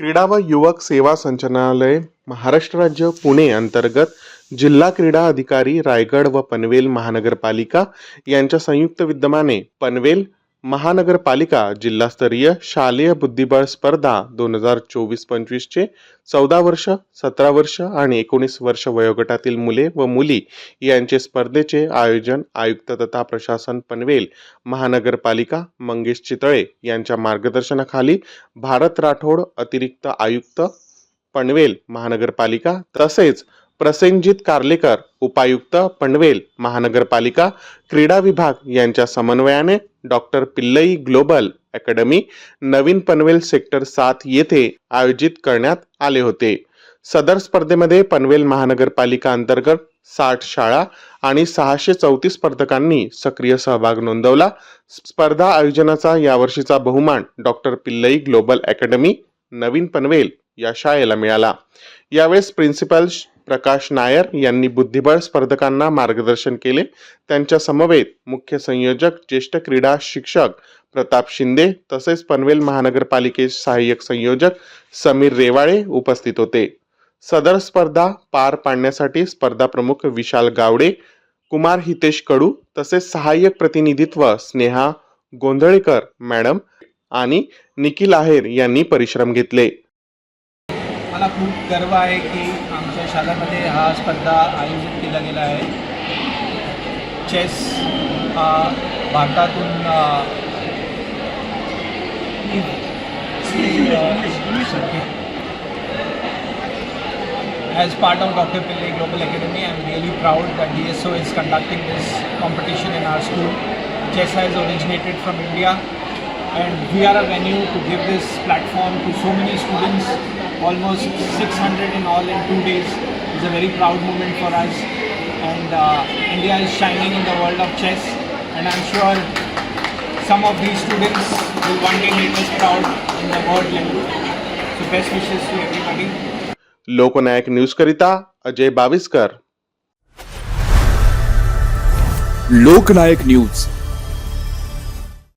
क्रीडा व युवक सेवा संचालनालय महाराष्ट्र राज्य पुणे अंतर्गत जिल्हा क्रीडा अधिकारी रायगड व पनवेल महानगरपालिका यांच्या संयुक्त विद्यमाने पनवेल महानगरपालिका जिल्हास्तरीय शालेय बुद्धिबळ स्पर्धा दोन हजार चोवीस पंचवीसचे चौदा वर्ष सतरा वर्ष आणि एकोणीस वर्ष वयोगटातील मुले व मुली यांचे स्पर्धेचे आयोजन आयुक्त तथा प्रशासन पनवेल महानगरपालिका मंगेश चितळे यांच्या मार्गदर्शनाखाली भारत राठोड अतिरिक्त आयुक्त पनवेल महानगरपालिका तसेच प्रसेनजित कार्लेकर उपायुक्त पनवेल महानगरपालिका क्रीडा विभाग यांच्या समन्वयाने doctor Pillai global academy Navin Panvel sector सात येथे आयोजित करण्यात आले होते. सदर स्पर्धेमध्ये पनवेल महानगरपालिका अंतर्गत साठ शाळा आणि सहाशे चौतीस स्पर्धकांनी सक्रिय सहभाग नोंदवला. स्पर्धा आयोजनाचा यावर्षीचा बहुमान डॉक्टर पिल्लई ग्लोबल अकॅडमी नवीन पनवेल या शाळेला मिळाला. यावेळेस प्रिन्सिपल प्रकाश नायर यांनी बुद्धिबळ स्पर्धकांना मार्गदर्शन केले. त्यांच्या समवेत मुख्य संयोजक ज्येष्ठ क्रीडा शिक्षक प्रताप शिंदे तसेच पनवेल महानगरपालिके सहाय्यक संयोजक समीर रेवाळे उपस्थित होते. सदर स्पर्धा पार पाडण्यासाठी स्पर्धा प्रमुख विशाल गावडे कुमार हितेश कडू तसेच सहाय्यक प्रतिनिधित्व स्नेहा गोंधळेकर मॅडम आणि निखिल आहेर यांनी परिश्रम घेतले. मला खूप गर्व आहे की आमच्या शाळेमध्ये हा स्पर्धा आयोजित केला गेला आहे. चेस हा भारतातून as part of doctor Pillai global academy I am really proud that D S O is conducting this competition in our school chess has originated from India and we are a venue to give this platform to so many students, almost 600 in all in two days. It's a very proud moment for us and uh, India is shining in the world of chess and I'm sure some of these students will one day make us proud in the world level. So best wishes to everybody. Loknayak news करिता Ajay Baviskar Loknayak news